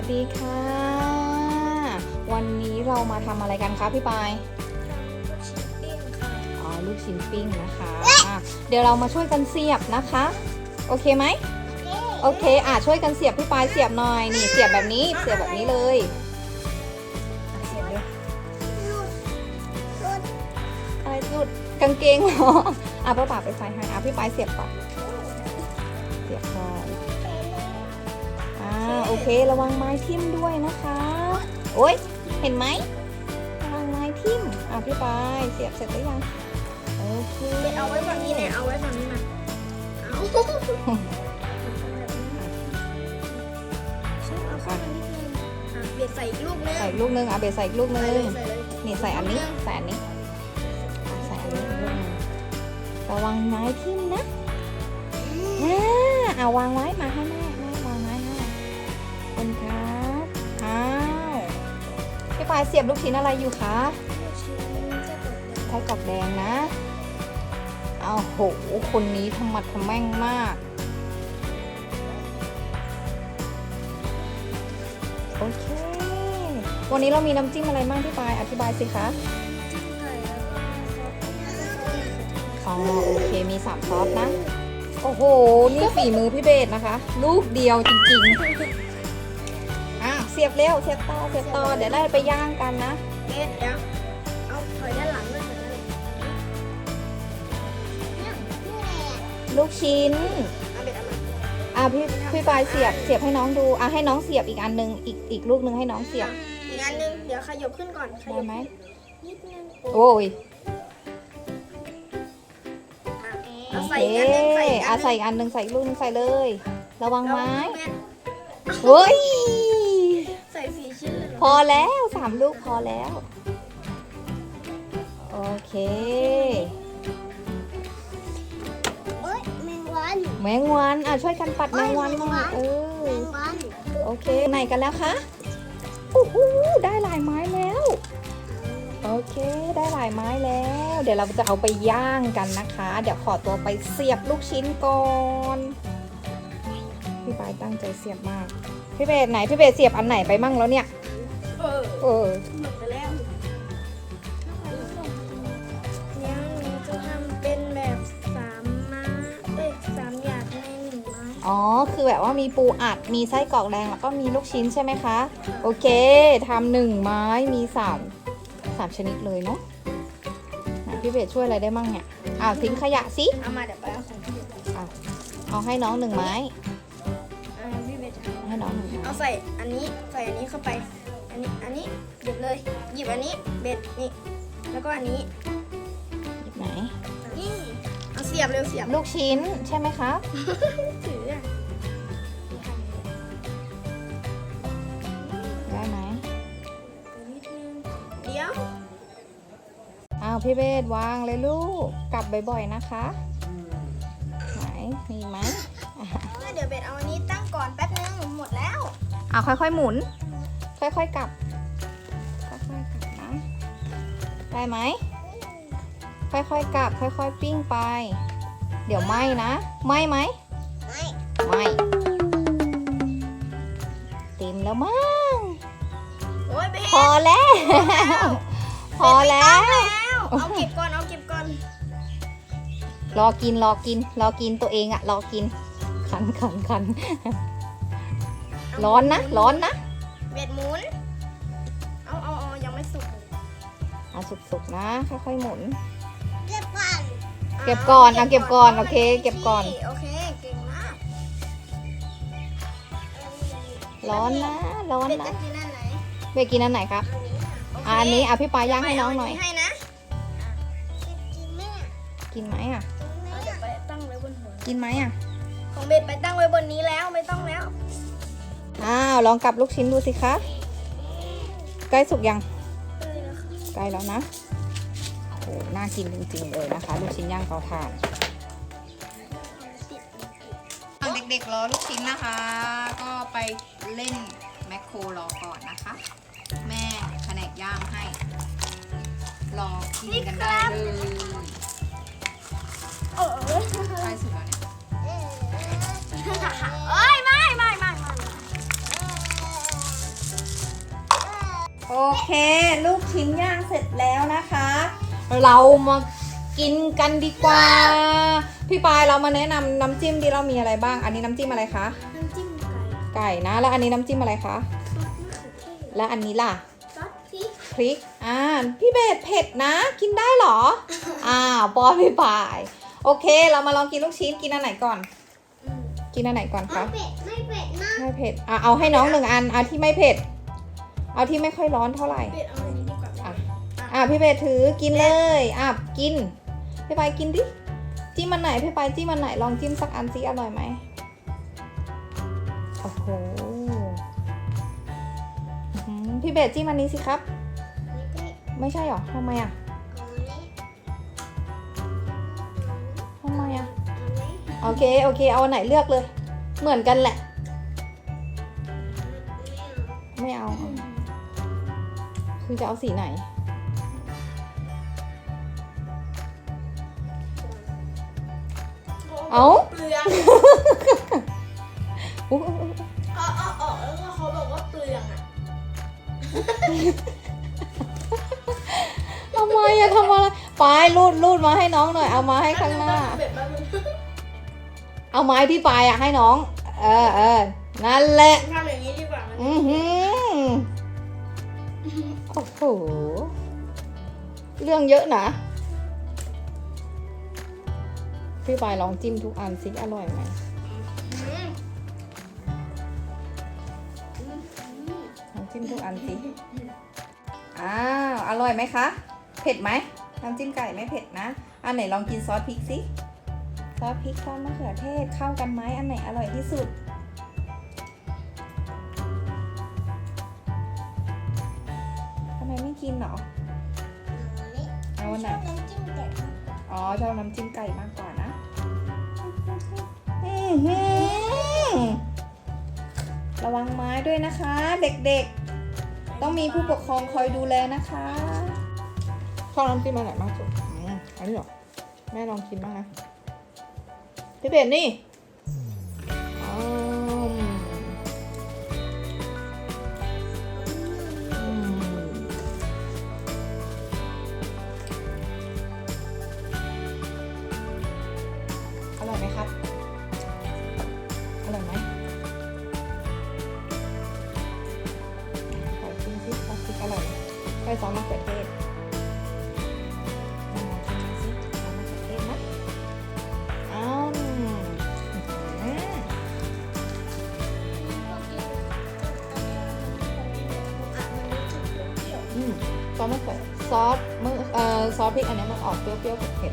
สดีค่ะ วันนี้เรามาทำอะไรกันคะพี่ปายอ๋อลูกชิ้นปิ้งนะคะอะเดี๋ยวเรามาช่วยกันเสียบนะคะ โอเคไหมโอเคอะช่วยกันเสียบพี่ปายเสียบหน่อยนี่เสียบแบบนี้เสียบแบบนี้เลยอะเสียบเลยอะไรหลุดกางเกงเหรออะป้าป๋าไปใส่ให้อะพี่ปายเสียบก่อน โอเค ระวังไม้ทิ่มด้วยนะคะ โอ๊ย เห็นไหมระวังไม้ทิ่มอะพี่ปายเสียบเสร็จหรือยัง โอเคเบ็ดเอาไว้ฝั่งนี้เนี่ยเอาไว้ฝั่งนี้มาเอาเอาเข้ามานิดนึงอะเบ็ดใส่อีกลูกนึงใส่อีกลูกนึงอะเบสใส่อีกลูกนึใส่เลยงใส่เลย นี่ใส่อันนี้ ใส่อันนี้อะใส่อันนี้อีกลูกนึงระวังไม้ทิ่มนะอ่าเอาวางไว้มาให้แม่ คุณครับอ้าวพี่ปายเสียบลูกชิ้นอะไรอยู่คะไส้กรอกแดงนะเอาโห คนนี้ทำมัดทำแม่งมากโอเค วันนี้เรามีน้ำจิ้มอะไรบ้างพี่ปายอธิบายสิคะอ๋อโอเคมีสามซอสนะ โอ้โห นี่ฝีมือพี่เบสนะคะ ลูกเดียวจริงๆ เสียบเร็วเสียบต่อเสียบต่อเดี๋ยวได้ไปย่างกันนะเบ็ดเดี๋ยวเอาถอยด้านหลังด้วยถอยด้านหลังเนี่ยลูกชิ้นเอาเบ็ดเอามาอะพี่พี่ปายเสียบเสียบให้น้องดูอะให้น้องเสียบอีกอันหนึงอีกอีกลูกหนึงให้น้องเสียบอีกอันนึงเดี๋ยวขยับขึ้นก่อนขได้ยับไหมนิดนึงโอ้ยอะโอเอาเคใส่อีกอันนึงใส่อีกอัอะนนึงใส่อีกอันหนึงใส่อีกลูกหนึงใส่เลย ระวังไม้เบ็ด เฮ้ย พอแล้วสามลูกพอแล้ว โอเคเอ้ยแมงวันแมงวันอะช่วยกันปัดแมงวันหน่อยเอแมองวันโอเคไหนกันแล้วคะโอ้โหได้หลายไม้แล้ว โอเคได้หลายไม้แล้ว เดี๋ยวเราจะเอาไปย่างกันนะคะ เดี๋ยวขอตัวไปเสียบลูกชิ้นก่อนพี่ปายตั้งใจเสียบมากพี่เบสไหนพี่เบสเสียบอันไหนไปมั่งแล้วเนี่ย เออเออหมดไปแล้วเนี่ยหนูจะทำเป็นแบบสามม้าเอ้ยสามอย่างในหนึ่งไม้อ๋อ คือแบบว่ามีปูอัด มีไส้กรอกแดงแล้วก็มีลูกชิ้นใช่ไหมคะ โอเคทำหนึ่งไม้มีสามสามชนิดเลยเนาะไหนพี่เบสช่วยอะไรได้มั่งเนี่ยอ้าวทิ้งขยะสิเอามาเดี๋ยวไปเอาของพี่เบสเอาให้น้องหนึ่งไม้ อ่าพี่เบสจะให้น้องหนึ่งไม้ เอาใส่อันนี้ใส่อันนี้เข้าไป อันนี้อันนี้หยิบเลย หยิบอันนี้เบ็ดนี่แล้วก็อันนี้หยิบไหน นี่เอาเสียบเร็วเสียบลูกชิ้นใช่ไหมคะถืออะได้ไหมนิดนึงเดี๋ยวอ้าวพี่เบสวางเลยลูกกลับบ่อยๆนะคะ ไหนมีไหม เดี๋ยวเบ็ดเอาอันนี้ตั้งก่อนแป๊บนึงหมดแล้วอ้าวค่อยๆหมุน ค่อยๆกลับ ค่อยๆกลับนะ ได้ไหม ค่อยๆกลับ ค่อยๆปิ้งไป เดี๋ยวไหม้นะ ไหม้ไหม ไม่ไหม้เต็มแล้วมั้ง โอ้ยเบ็ดพอแล้ว พอแล้วไม่ต้องแล้ว เอาเก็บก่อน เอาเก็บก่อน รอกิน รอกิน รอกินตัวเองอะรอกิน ขันขันขันร้อนนะ ร้อนนะ เบ็ดหมุน เอาเอาเอายังไม่สุกเอาสุกๆนะค่อยๆหมุน เก็บก่อนเก็บก่อนเอาเก็บก่อนโอเค เก็บก่อน โอเคเก่งมากร้อนนะร้อนเป็ดนะจะกินอันไหนเบกินอันไหนครับโเคอะอันนี้อะพี่ปาย่างให้น้องหน่อยเาให้นะกินแม่กินไหมอะเอาเดี๋ยวไปตั้งไว้บนหัวกินไหมอะของเบ็ดไปตั้งไว้บนนี้แล้วไม่ต้องแล้ว อ้าวลองกลับลูกชิ้นดูสิคะ ใกล้สุกยังเลยนะคะใกล้แล้วนะโอ้โหน่ากินจริงๆเลยนะคะ ลูกชิ้นย่างเตาถ่านเด็กๆรอลูกชิ้นนะคะ ก็ไปเล่นแมคโครรอก่อนนะคะ แม่แผนกย่างให้ รอกินกันได้เลยเออใกล้สุดแล้วเนี่ย เอ้ย เค ลูกชิ้นย่างเสร็จแล้วนะคะ เรามากินกันดีกว่า พี่ปายเรามาแนะนำน้ำจิ้มที่เรามีอะไรบ้าง อันนี้น้ำจิ้มอะไรคะ น้ำจิ้มไก่ไก่นะ แล้วอันนี้น้ำจิ้มอะไรคะ ซอสมะเขือเทศและอันนี้ล่ะ ซอสพริกพริก อ่า พี่เบสเผ็ดนะ กินได้เหรออ้าวปอนพี่ปาย โอเค เรามาลองกินลูกชิ้น กินอันไหนก่อนอืมกินอันไหนก่อนไม่คะเผ็ดไม่เผ็ดนะ ไม่เผ็ด อะ เอาให้น้องหนึ่งอันเอาที่ไม่เผ็ด เอาที่ไม่ค่อยร้อนเท่าไหร่เผ็ดเอาอันนี้ดีกว่าอะ อะพี่เบสถือกินเลยอะกิน พี่ปายกินดิ จิ้มมันไหนพี่ปายจิ้มมันไหนลองจิ้มสักอันซิอร่อยไหมโอ้โหอื้อหือพี่เบสจิ้มอันนี้สิครับ ไม่เผ็ดไม่ใช่หรอทำไมอะเอาอันนี้ทำไมอะเอาอันนี้โอเค โอเค เอาอันไหนเลือกเลย เหมือนกันแหละ ไม่เอา คือจะเอาสีไหน เอาเปลืองอุ๊ยเอาเอาออกแล้วก็เขาบอกว่าเปลืองอะทำไมอะทำอะไรไปรูดรูดมาให้น้องหน่อย เอามาให้ข้างหน้า เบ็ดมาเป็นเอาไม้ที่ปลายอะให้น้อง เออเออนั่นแหละ อ้โห เรื่องเยอะนะ พี่ปายลองจิ้มทุกอันสิอร่อยไหมอืมลองจิ้มทุกอันสิ อ้าว อร่อยไหมคะ เผ็ดไหมน้ำจิ้มไก่ไม่เผ็ดนะ อันไหนลองกินซอสพริกสิ ซอสพริกซอสมะเขือเทศเข้ากันไหมอันไหนอร่อยที่สุด กินเหรอ เอาอันไหนชอบน้ำจิ้มไก่มากกว่าอ๋อชอบน้ำจิ้มไก่มากกว่านะอื้อหือระวังไม้ด้วยนะคะ เด็กๆ ต้องมีผู้ปกครองคอยดูแลนะคะชอบน้ำจิ้มอันไหนมากสุดอืมอันนี้เหรอ แม่ลองกินบ้างนะพี่เบนนี่ ใส่ซอสมะเขือเทศลองมดูซิซอสมะเขือเทศนะอ้าวอื้อหืออืมซอสมะเขือซอสมะเอ่อซอสพริกอันนี้มันออกเปรี้ยวๆเผ็ด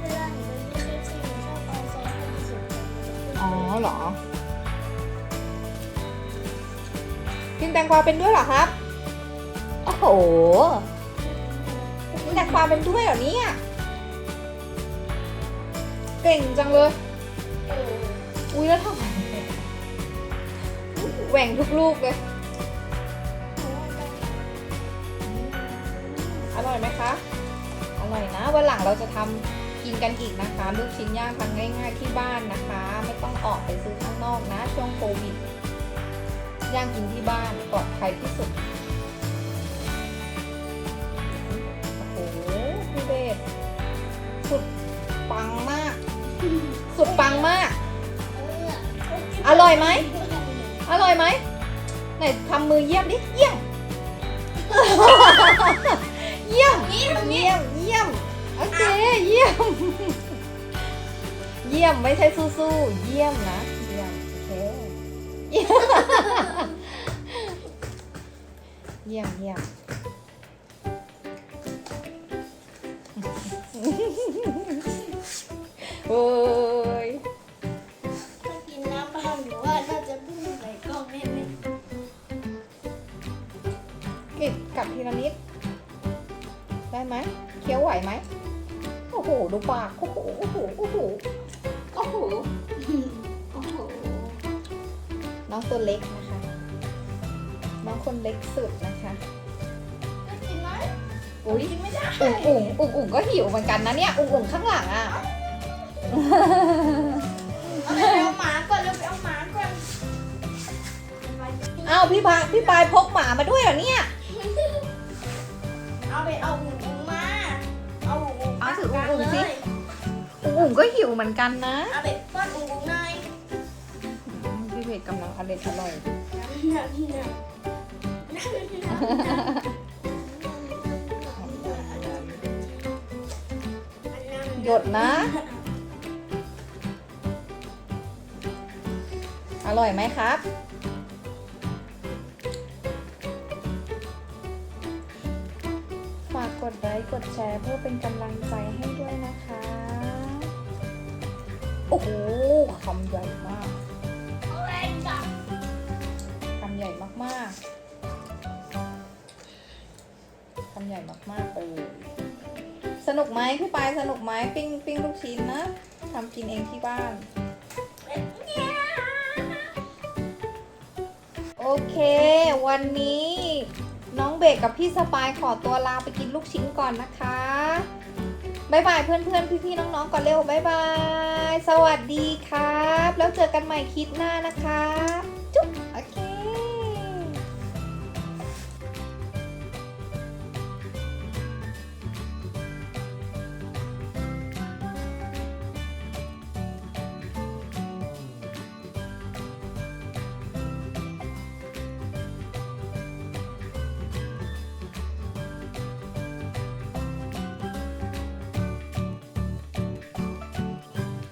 เวลาหนูไปที่เคฟซีหนูชอบเอาซอสมะเขือเทศๆอ๋อเหรอ แตงกวาเป็นด้วยเหรอครับ โอ้โหกินแตงกวาเป็นด้วยเหรอเนี่ยเก่งจังเลยเอออุ้ยแล้วทำไมแหว่งทุกลูกเลย อร่อยไหมคะ อร่อยนะ วันหลังเราจะทำกินกันอีกนะคะ ลูกชิ้นย่างทำง่าย ๆที่บ้านนะคะ ไม่ต้องออกไปซื้อข้างนอกนะ ช่วงโควิด ย่างกินที่บ้านปลอดภัยที่สุด โอ้โหพี่เบสสุดปังมาก สุดปังมาก อร่อยไหม อร่อยไหมไหนทำมือเยี่ยมดิ เยี่ยม เยี่ยมนี่ทำนี่เยี่ยม เยี่ยม โอเค เยี่ยม เยี่ยมไม่ใช่สู้ๆ เยี่ยมนะ เยี่ยมเยี่ยมเยี่ยมโอ้ยถ้ากินน้ำเปล่าหนูว่าน่าจะพุ่งใส่กล้องแน่กิดกัดทีละนิด ได้ไหมเคี้ยวไหวไหมโอ้โห ดูปาก โอ้โห โอ้โห โอ้โห โอ้โหโอ้โหน้ องตัวเล็กนะคะ น้องคนเล็กสุดนะคะๆจะกินไหมอุ้ยกินไม่ได้อุ๋งอุ๋งอุ๋งอุ๋งก็หิวเหมือนกันนะเนี่ยอุ๋งอุ๋งข้างหลังอะเอาไปเอาหมาก่อนเร็วไปเอาหมาก่อนไปอ้าวพี่ปายพี่ปายพกหมามาด้วยเหรอเนี่ยเอาไปเอาอุ๋งอุ๋งมาเอาอุ๋งอุ๋งเอาถือปักอุ๋งอุ๋งสิเลยอุ๋งก็หิวเหมือนกันนะเอาไปป้อนอุ๋งอุ๋งหน่อยพี่ เพจกำลังอร่อยอร่อยหยดนะ อร่อยไหมครับ ฝากกดไลค์กดแชร์เพื่อเป็นกำลังใจให้ด้วยนะคะ โอ้โหคำใหญ่มาก ใหญ่มากๆเลยสนุกไหมพี่ปายสนุกไหมปิ้งปิ้งลูกชิ้นนะทำกินเองที่บ้าน โอเค วันนี้น้องเบกกับพี่สปายขอตัวลาไปกินลูกชิ้นก่อนนะคะบายบายเพื่อนๆพี่ๆน้องๆก่อนเร็วบายบาย สวัสดีครับ แล้วเจอกันใหม่คลิปหน้านะครับ